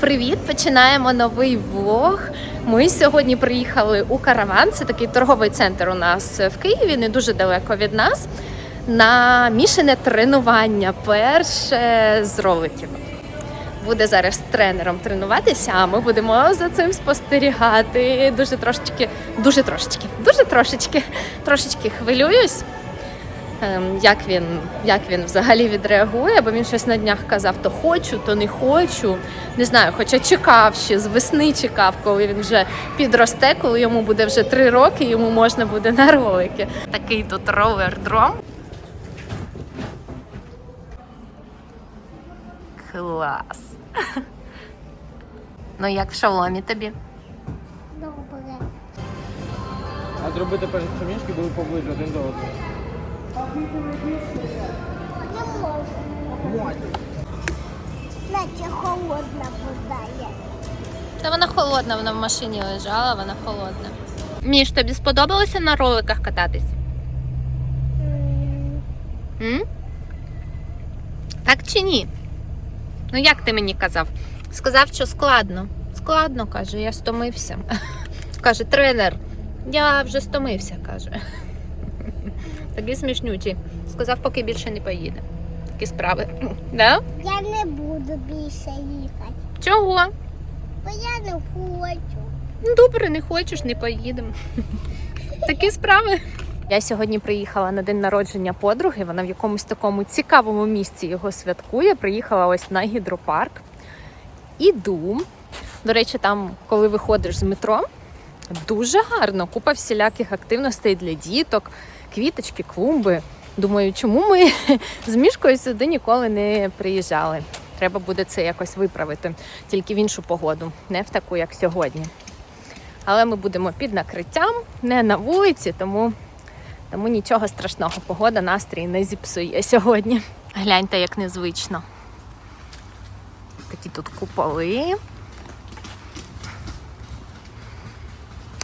Привіт! Починаємо новий влог. Ми сьогодні приїхали у караван. Це такий торговий центр у нас в Києві, не дуже далеко від нас. На мішане тренування. Перше з роликів. Буде зараз тренером тренуватися, а ми будемо за цим спостерігати. Дуже трошечки, дуже трошечки, дуже трошечки, трошечки хвилююсь. Ем, як він, як він взагалі відреагує, бо він щось на днях казав: то хочу, то не хочу. Не знаю, хоча чекав ще з весни чекав, коли він вже підросте, коли йому буде вже три роки, йому можна буде на ролики. Такий тут ровер-дром. Клас. Ну як в шоломі тобі? Добре. А зробити перші проміжки були поближче один до одного. Не можу. Наче холодна вода. Та вона холодна, вона в машині лежала, вона холодна. Міш, тобі сподобалося на роликах кататись? М? Так чи ні? Ну як ти мені казав? Сказав, що складно. Складно, каже, я стомився. Каже, тренер, я вже стомився, каже. Такий смішнючий. Сказав, поки більше не поїде. Такі справи. Да? Я не буду більше їхати. Чого? Бо я не хочу. Ну, добре, не хочеш, не поїдемо. Такі справи. Я сьогодні приїхала на день народження подруги. Вона в якомусь такому цікавому місці його святкує. Приїхала ось на гідропарк. Іду. До речі, там, коли виходиш з метро, дуже гарно. Купа всіляких активностей для діток, квіточки, клумби. Думаю, чому ми з мішкою сюди ніколи не приїжджали. Треба буде це якось виправити, тільки в іншу погоду, не в таку, як сьогодні. Але ми будемо під накриттям, не на вулиці, тому, тому нічого страшного. Погода настрій не зіпсує сьогодні. Гляньте, як незвично. Такі тут куполи.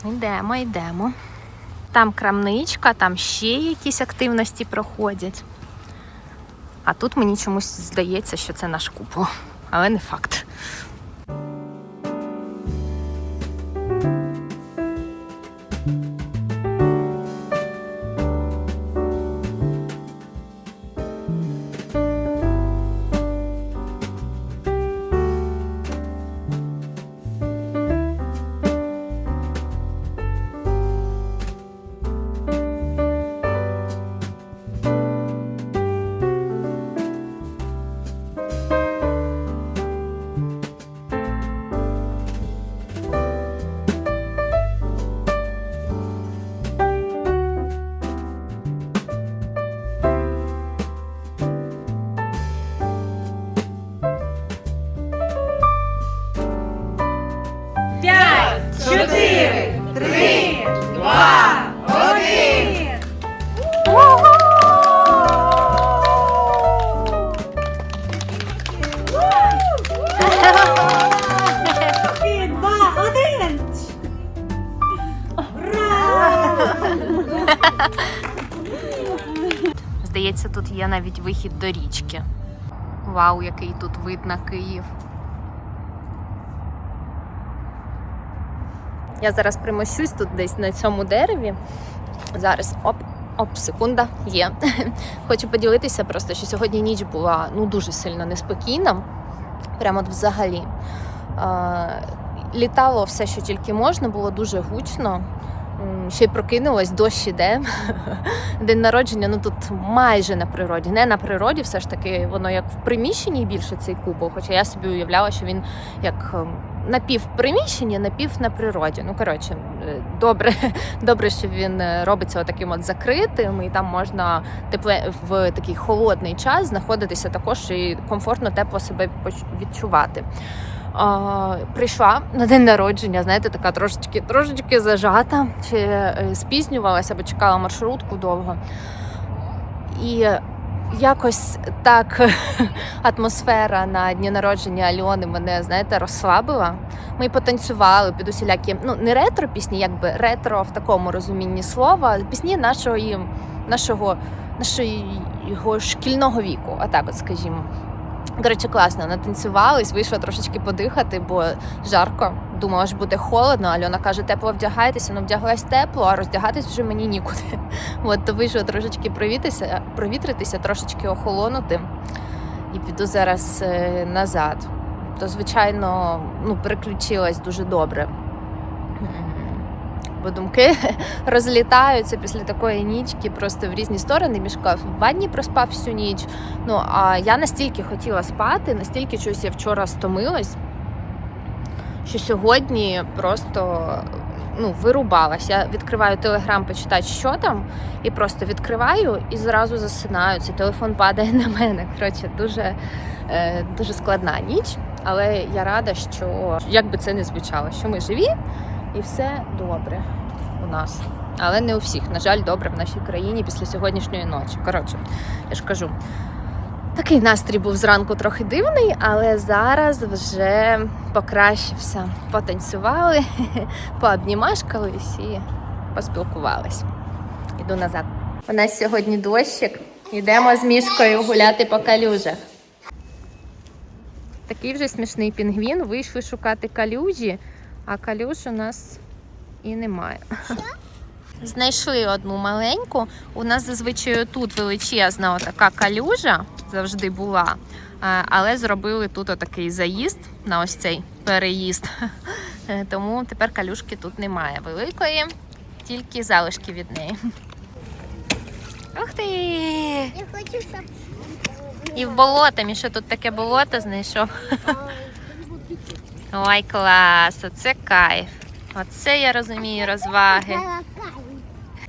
Йдемо, йдемо. Там крамничка, там ще якісь активності проходять. А тут мені чомусь здається, що це наш купол, але не факт. Здається, тут є навіть вихід до річки. Вау, який тут вид на Київ. Я зараз примощусь тут десь на цьому дереві. Зараз оп, оп, секунда, є. Хочу поділитися просто, що сьогодні ніч була ну дуже сильно неспокійна. Прямо от взагалі. Літало все, що тільки можна, було дуже гучно. Ще й прокинулась, дощ іде. День народження, ну тут майже на природі. Не на природі, все ж таки, воно як в приміщенні більше цей купол. Хоча я собі уявляла, що він як ем, напів в приміщенні, напів на природі. Ну коротше, добре, добре, що він е, робиться отаким от закритим, і там можна тепле в такий холодний час знаходитися також і комфортно, тепло себе відчувати. А, прийшла на день народження, знаєте, така трошечки, трошечки зажата, ще е, спізнювалася, бо чекала маршрутку довго. І якось так атмосфера на дні народження Альони мене, знаєте, розслабила. Ми потанцювали під усілякі, ну не ретро пісні, якби ретро в такому розумінні слова, пісні нашого, нашого, нашого шкільного віку, а так от скажімо. Коротше, класно, натанцювались, вийшла трошечки подихати, бо жарко. Думала, що буде холодно. Альона каже, тепло вдягайтеся, ну вдяглась тепло, а роздягатись вже мені нікуди. От то вийшла трошечки провітися, провітритися, трошечки охолонути і піду зараз е, назад. То, звичайно, ну, переключилась дуже добре. Бо думки розлітаються після такої нічки просто в різні сторони. Мішка в ванні проспав всю ніч. Ну а я настільки хотіла спати, настільки щось я вчора стомилась, що сьогодні просто ну, вирубалась. Я відкриваю телеграм почитати, що там, і просто відкриваю і зразу засинаю. Цей телефон падає на мене. Коротше, дуже, е, дуже складна ніч. Але я рада, що як би це не звучало, що ми живі і все добре у нас. Але не у всіх, на жаль, добре в нашій країні після сьогоднішньої ночі. Коротше, я ж кажу, такий настрій був зранку трохи дивний, але зараз вже покращився. Потанцювали, пообнімашкались і поспілкувались. Іду назад. У нас сьогодні дощик. Йдемо з мішкою гуляти по калюжах. Такий вже смішний пінгвін. Вийшли шукати калюжі, а калюж у нас і немає. Знайшли одну маленьку. У нас зазвичай тут величезна така калюжа завжди була. Але зробили тут отакий заїзд на ось цей переїзд. Е, Тому тепер калюшки тут немає великої, тільки залишки від неї. Ух ти! Я хочу, щоб... І в болото, Міша, тут таке болото знайшов. Ой, клас! Оце кайф. Оце я розумію розваги.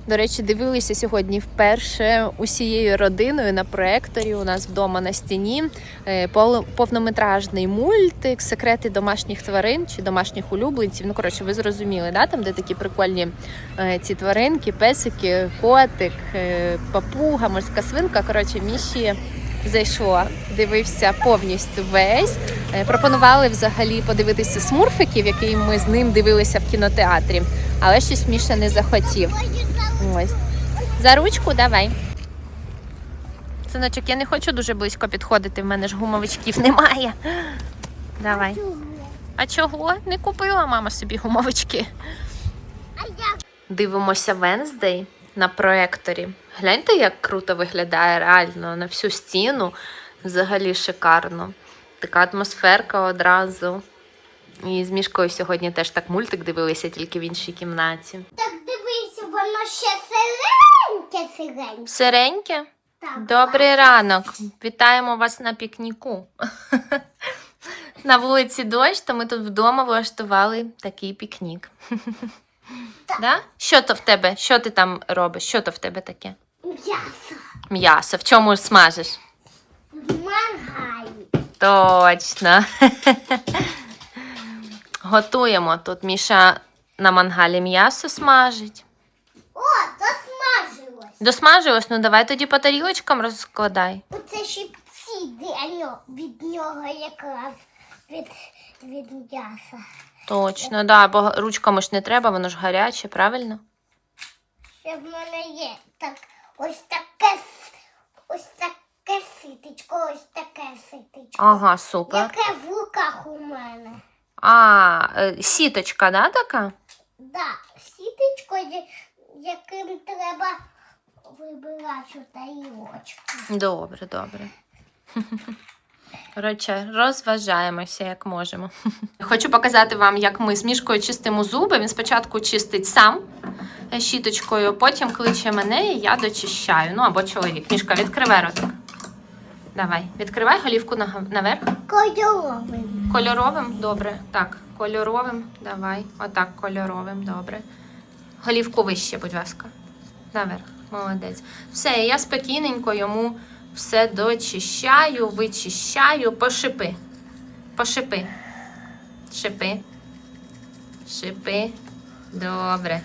До речі, дивилися сьогодні вперше усією родиною на проекторі. У нас вдома на стіні е, повнометражний мультик Секрети домашніх тварин чи домашніх улюбленців. Ну коротше, ви зрозуміли, да? там де такі прикольні е, ці тваринки, песики, котик, е, папуга, морська свинка. Коротше, міші зайшло, дивився повністю весь. Е, Пропонували взагалі подивитися смурфиків, який ми з ним дивилися в кінотеатрі, але щось Міша не захотів. Ось. За ручку давай. Синочок, я не хочу дуже близько підходити, в мене ж гумовичків немає. Давай. А чого? Не купила мама собі гумовички. Дивимося Венздей на проекторі. Гляньте, як круто виглядає реально на всю стіну. Взагалі шикарно. Така атмосферка одразу. І з мішкою сьогодні теж так мультик дивилися, тільки в іншій кімнаті. Так дивись, воно ще сиреньке, сиреньке. Сиреньке? Так, Добрий ранок. Вітаємо вас на пікніку. На вулиці дощ, то ми тут вдома влаштували такий пікнік. Да? Що то в тебе? Що ти там робиш? Що то в тебе таке? М'ясо. М'ясо. В чому смажиш? В мангалі. Точно. Готуємо. Тут Міша на мангалі м'ясо смажить. О, досмажилось. Досмажилось, ну давай тоді по тарілочкам розкладай. Оце щипці від нього якраз від, від м'яса. Точно, да, бо ручками ж не треба, воно ж гаряче, правильно? Ще в мене є так, ось таке, ось таке ситечко, ось таке ситечко. Ага, супер. Яке в руках у мене. А, е, сіточка, да, така? Да, сіточко, я- яким треба вибирати тарілочку. Добре, добре. Коротше, розважаємося, як можемо. Хочу показати вам, як ми з мішкою чистимо зуби. Він спочатку чистить сам щіточкою, потім кличе мене, і я дочищаю. Ну або чоловік. Мішка, відкривай ротик. Давай, відкривай голівку на- наверх. Кольоровим. Кольоровим? Добре. Так, кольоровим. Давай. Отак, кольоровим, добре. Голівку вище, будь ласка. Наверх. Молодець. Все, я спокійненько йому все дочищаю, вичищаю. Пошипи. Пошипи. Шипи. Шипи. Добре.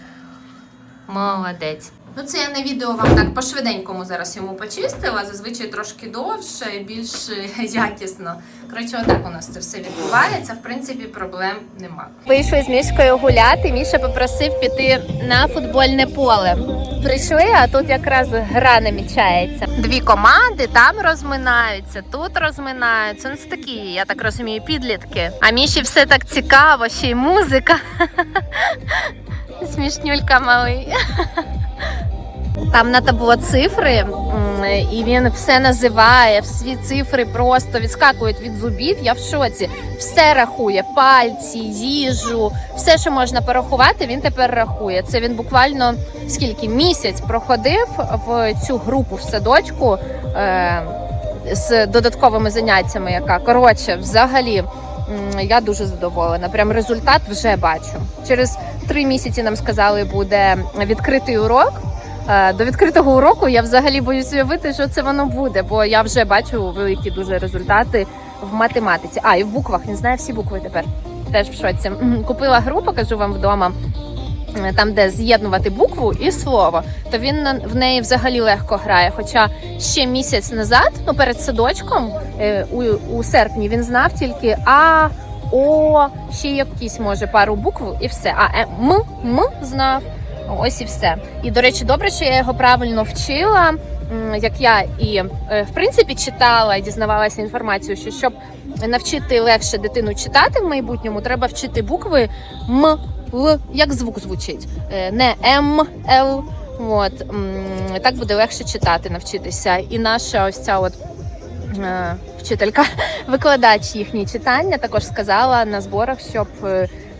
Молодець. Ну, це я на відео вам так по-швиденькому зараз йому почистила, зазвичай трошки довше, більш е, якісно. Коротше, отак у нас це все відбувається. В принципі, проблем нема. Вийшли з Мішкою гуляти. Міша попросив піти на футбольне поле. Прийшли, а тут якраз гра намічається. Дві команди там розминаються, тут розминаються. Ну, це такі, я так розумію, підлітки. А Міші все так цікаво, ще й музика. Смішнюлька малий. Там на табло цифри, і він все називає, всі цифри просто відскакують від зубів. Я в шоці. Все рахує: пальці, їжу, все, що можна порахувати, він тепер рахує. Це він буквально скільки місяць проходив в цю групу в садочку е, з додатковими заняттями. Яка коротше, взагалі. Я дуже задоволена. Прям результат вже бачу. Через три місяці нам сказали, буде відкритий урок. Е, До відкритого уроку я взагалі боюсь уявити, що це воно буде, бо я вже бачу великі дуже результати в математиці. А, і в буквах він знає всі букви тепер. Теж в шоці. Купила гру, покажу вам вдома. е, Там, де з'єднувати букву і слово, то він в неї взагалі легко грає. Хоча ще місяць назад, ну перед садочком, е, у, у серпні, він знав тільки А, О, ще якісь може пару букв і все. А М, М знав. Ось і все. І до речі, добре, що я його правильно вчила. Як я і е, в принципі читала і дізнавалася інформацію, що щоб навчити легше дитину читати в майбутньому, треба вчити букви М, Л, як звук звучить, Е, не М, Л. От так буде легше читати, навчитися. І наша ось ця от е, вчителька, викладач їхні читання, також сказала на зборах, щоб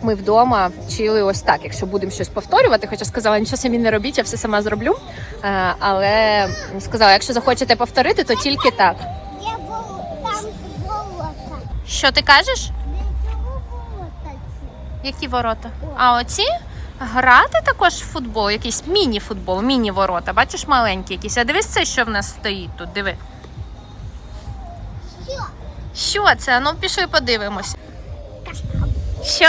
ми вдома вчили ось так, якщо будемо щось повторювати. Хоча сказала, нічого самі не робіть, я все сама зроблю. Е, Але сказала, якщо захочете повторити, то тільки так. Я там золото. Що ти кажеш? Які ворота? А оці? Грати також в футбол, якийсь міні-футбол, міні-ворота. Бачиш, маленькі якісь. А дивись це, що в нас стоїть тут. Диви. Що? Що це? Ну пішли подивимось. Що?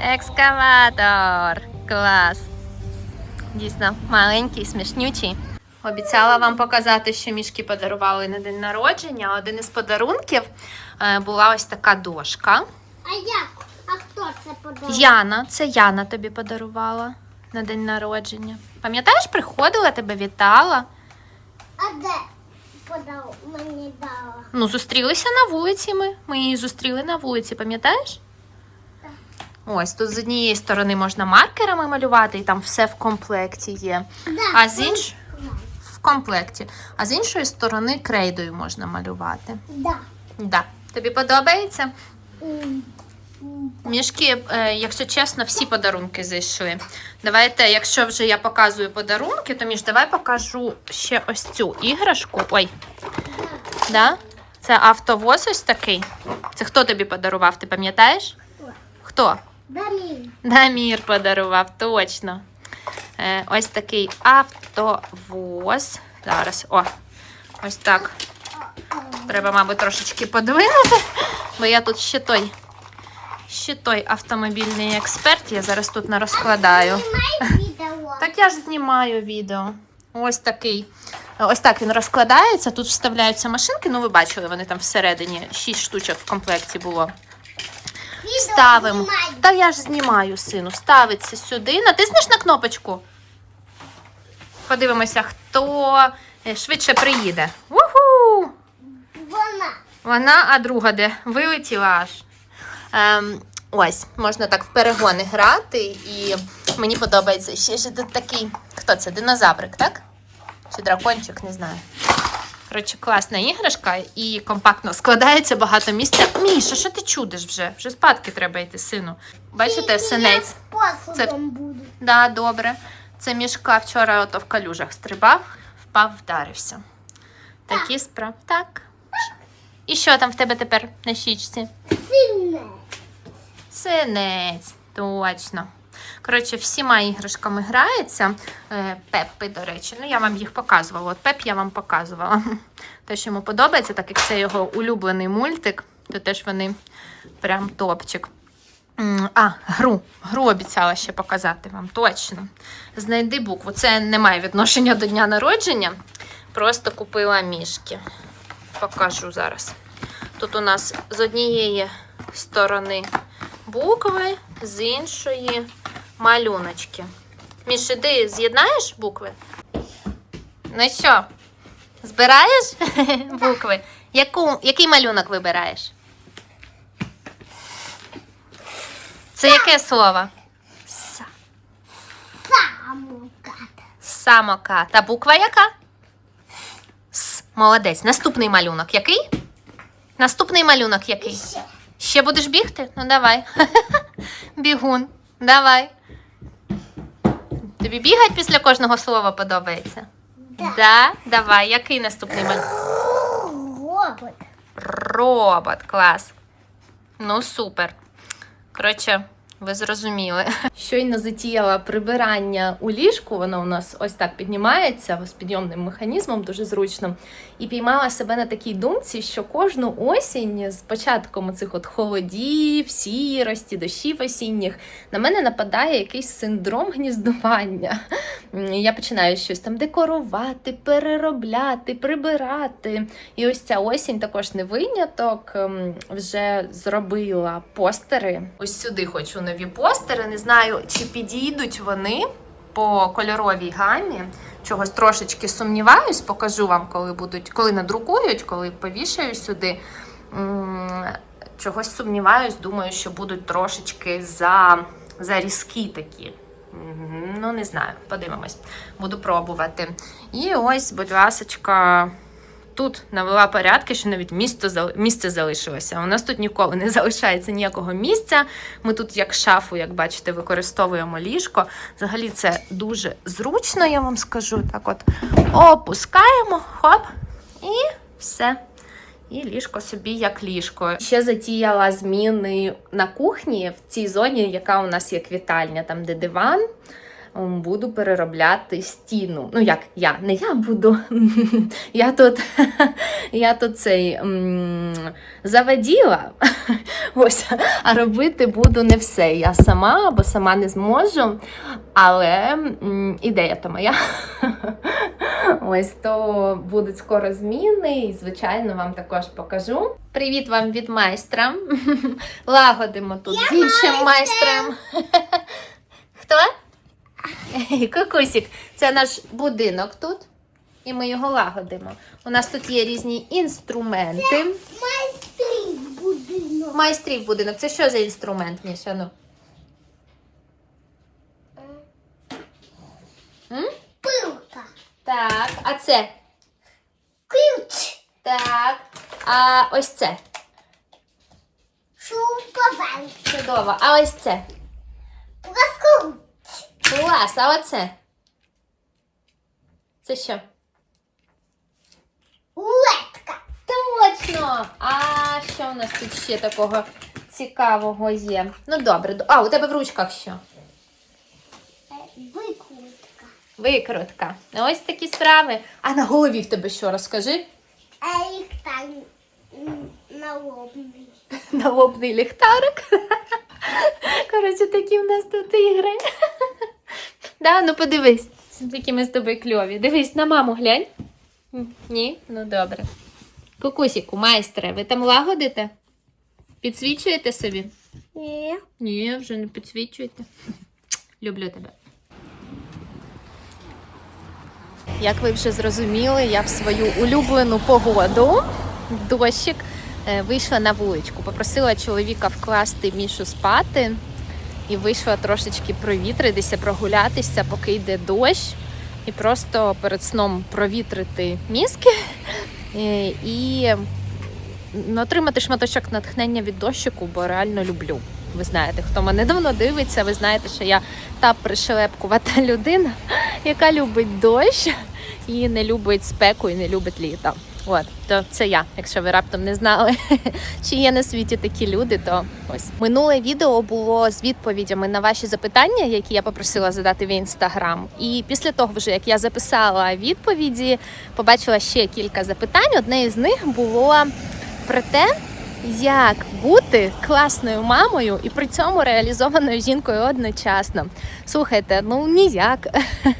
Екскаватор. Клас. Дійсно, маленький, смішнючий. Обіцяла вам показати, що мішки подарували на день народження. Один із подарунків е, була ось така дошка. А як? А хто це подарував? Яна, це Яна тобі подарувала на день народження. Пам'ятаєш, приходила, тебе вітала. А де подав мені дала? Ну, зустрілися на вулиці ми. Ми її зустріли на вулиці, пам'ятаєш? Ось тут з однієї сторони можна маркерами малювати, і там все в комплекті є. Да, А з інш... в комплекті. А з іншої сторони крейдою можна малювати. Да. Да. Тобі подобається? М. Мішки, е, якщо чесно, всі подарунки зайшли. Давайте, якщо вже я показую подарунки, то між давай покажу ще ось цю іграшку. Ой, да? Це автовоз ось такий. Це хто тобі подарував? Ти пам'ятаєш? Хто? Дамін. Дамір подарував, точно. Е, ось такий автовоз. Зараз, о, ось так. Треба, мабуть, трошечки подвинути, бо я тут ще той, ще той автомобільний експерт. Я зараз тут не розкладаю. Так я ж знімаю відео. Ось такий. Ось так він розкладається. Тут вставляються машинки. Ну, ви бачили, вони там всередині 6 штучок в комплекті було. Ставимо. Та я ж знімаю, сину. Ставиться сюди. Натиснеш на кнопочку. Подивимося, хто е, швидше приїде. Уху! Вона. Вона, а друга де? Вилетіла аж. Ем, ось, можна так в перегони грати, і мені подобається ще ж такий. Хто це? Динозаврик, так? Чи дракончик, не знаю. Коротше, класна іграшка і компактно складається багато місця. Міша, що ти чудиш вже? Вже спадки треба йти, сину. Бачите, синець. Буду. Да, добре. Це мішка вчора ото в калюжах стрибав, впав, вдарився. Такі справи. Так. І що там в тебе тепер на щічці? Сильне. Синець, точно. Коротше, всіма іграшками грається. Е, Пеппи, до речі. Ну, я вам їх показувала. От Пеп я вам показувала. Те, що йому подобається, так як це його улюблений мультик, то теж вони прям топчик. А, гру. Гру обіцяла ще показати вам. Точно. Знайди букву. Це не має відношення до дня народження. Просто купила мішки. Покажу зараз. Тут у нас з однієї сторони букви, з іншої малюночки. Міш, іди з'єднаєш букви? Ну що, збираєш букви? Яку, який малюнок вибираєш? Це яке слово? Са. Самокат. Самокат. А буква яка? С. Молодець. Наступний малюнок який? Наступний малюнок який? Ще. Будеш бігти? Ну давай. Бігун. Давай. Тобі бігать після кожного слова подобається? Да. Да? Давай. Який наступний малюнок? Робот. Робот, клас. Ну, супер. Коротше, ви зрозуміли. Щойно затіяла прибирання у ліжку, воно у нас ось так піднімається з підйомним механізмом, дуже зручно. І піймала себе на такій думці, що кожну осінь з початком цих от холодів, сірості, дощів осінніх на мене нападає якийсь синдром гніздування. Я починаю щось там декорувати, переробляти, прибирати. І ось ця осінь також не виняток. Ем, Вже зробила постери. Ось сюди хочу нові постери. Не знаю, чи підійдуть вони по кольоровій гамі. Чогось трошечки сумніваюсь, покажу вам, коли будуть, коли надрукують, коли повішаю сюди. Чогось сумніваюсь, думаю, що будуть трошечки за, за різкі такі. Ну, не знаю, подивимось. Буду пробувати. І ось, будь ласочка, тут навела порядки, що навіть місто, місце залишилося. У нас тут ніколи не залишається ніякого місця. Ми тут, як шафу, як бачите, використовуємо ліжко. Взагалі це дуже зручно, я вам скажу. Так от опускаємо, хоп, і все. І ліжко собі як ліжко. Ще затіяла зміни на кухні в цій зоні, яка у нас є квітальня, там де диван. М, Буду переробляти стіну. Ну, як я, не я буду. я тут, я тут цей м, заводіла. Ось, а робити буду не все. Я сама, бо сама не зможу. Але м, ідея то моя. Ось то будуть скоро зміни, і звичайно вам також покажу. Привіт вам від майстра. Лагодимо тут з іншим майстром. Хто? Кукусік, це наш будинок тут, і ми його лагодимо. У нас тут є різні інструменти. Майстрів будинок. Майстрів будинок. Це що за інструмент, Міша? Ну? М? Пилка. Так, а це? Ключ. Так. А ось це. Шуповаль. Чудово. А ось це. Клас, а оце? Це що? Улетка. Точно! А що у нас тут ще такого цікавого є? Ну добре. А, у тебе в ручках що? Е, Викрутка. Викрутка. Ось такі справи. А на голові в тебе що розкажи? Там м, налобний. Налобний ліхтарик. Коротше, такі в нас тут ігри. Да, ну подивись, які ми з тобою кльові. Дивись, на маму глянь. Ні? Ну добре. Кукусіку, майстре, ви там лагодите? Підсвічуєте собі? Ні. Ні, вже не підсвічуєте. Люблю тебе. Як ви вже зрозуміли, я в свою улюблену погоду дощик е, вийшла на вуличку. Попросила чоловіка вкласти Мішу спати і вийшла трошечки провітритися, прогулятися, поки йде дощ, і просто перед сном провітрити мізки е, і отримати шматочок натхнення від дощику, бо реально люблю. Ви знаєте, хто мене давно дивиться, ви знаєте, що я та пришелепкувата людина, яка любить дощ і не любить спеку, і не любить літо. От, то це я, якщо ви раптом не знали, чи є на світі такі люди, то ось минуле відео було з відповідями на ваші запитання, які я попросила задати в інстаграм. І після того, вже як я записала відповіді, побачила ще кілька запитань. Одне із них було про те, як бути класною мамою і при цьому реалізованою жінкою одночасно. Слухайте, ну ніяк.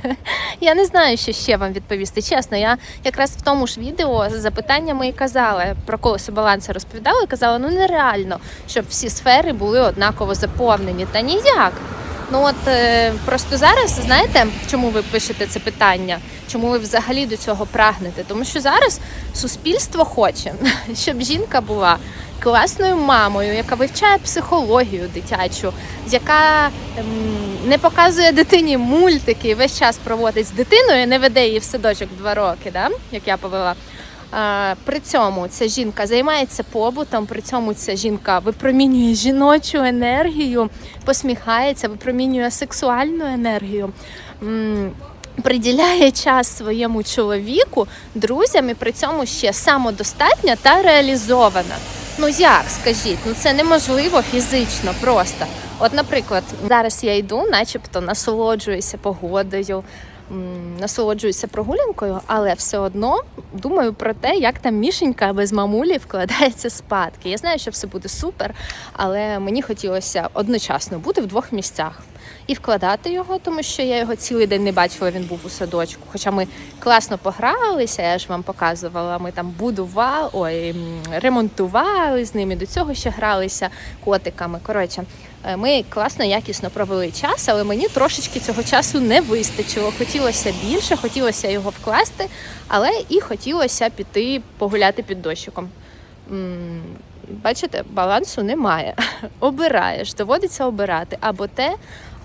Я не знаю, що ще вам відповісти. Чесно, я якраз в тому ж відео з запитаннями і казала про колесо балансу розповідала і казала, ну нереально, щоб всі сфери були однаково заповнені. Та ніяк. Ну от е, просто зараз знаєте, чому ви пишете це питання? Чому ви взагалі до цього прагнете? Тому що зараз суспільство хоче, щоб жінка була класною мамою, яка вивчає психологію дитячу, яка ем, не показує дитині мультики, весь час проводить з дитиною, не веде її в садочок два роки, да? як я повела. При цьому ця жінка займається побутом, при цьому ця жінка випромінює жіночу енергію, посміхається, випромінює сексуальну енергію. Приділяє час своєму чоловіку, друзям і при цьому ще самодостатня та реалізована. Ну як скажіть, ну це неможливо фізично просто. От, наприклад, зараз я йду, начебто насолоджуюся погодою, насолоджуюся прогулянкою, але все одно думаю про те, як там мішенька без мамулі вкладається спадки. Я знаю, що все буде супер, але мені хотілося одночасно бути в двох місцях. І вкладати його, тому що я його цілий день не бачила, він був у садочку. Хоча ми класно погралися, я ж вам показувала. Ми там будували, ой, ремонтували з ними, до цього ще гралися котиками. Коротше, е, ми класно, якісно провели час, але мені трошечки цього часу не вистачило. Хотілося більше, хотілося його вкласти, але і хотілося піти погуляти під дощиком. Бачите, балансу немає. Обираєш, доводиться обирати або те,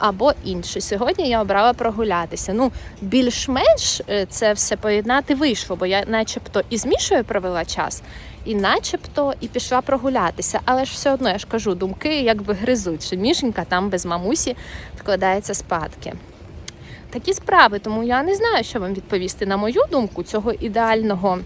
або інше. Сьогодні я обрала прогулятися. Ну, більш-менш е, це все поєднати вийшло, бо я начебто і з Мішою провела час, і начебто і пішла прогулятися. Але ж все одно я ж кажу, думки якби гризуть, що Мішенька там без мамусі вкладається спадки. Такі справи, тому я не знаю, що вам відповісти. На мою думку, цього ідеального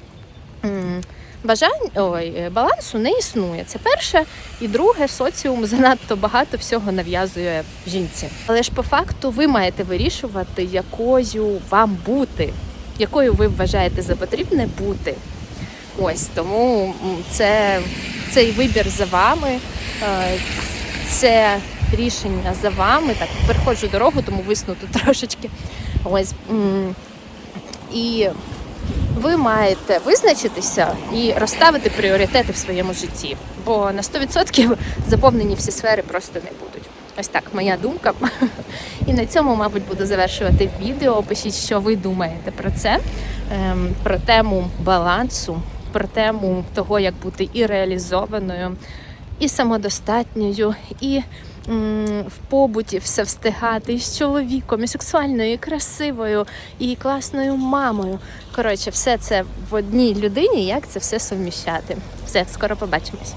бажань ой, е, балансу не існує. Це перше. І друге, соціум занадто багато всього нав'язує жінці. Але ж по факту ви маєте вирішувати, якою вам бути, якою ви вважаєте за потрібне бути. Ось тому це цей вибір за вами, е, це рішення за вами. Так, переходжу дорогу, тому висну тут трошечки. Ось. І ви маєте визначитися і розставити пріоритети в своєму житті, бо на 100% заповнені всі сфери просто не будуть. Ось так, моя думка. І на цьому, мабуть, буду завершувати відео. Пишіть, що ви думаєте про це, ем, про тему балансу, про тему того, як бути і реалізованою, і самодостатньою, і в побуті все встигати і з чоловіком, і сексуальною, і красивою, і класною мамою. Коротше, все це в одній людині, як це все суміщати. Все, скоро побачимось.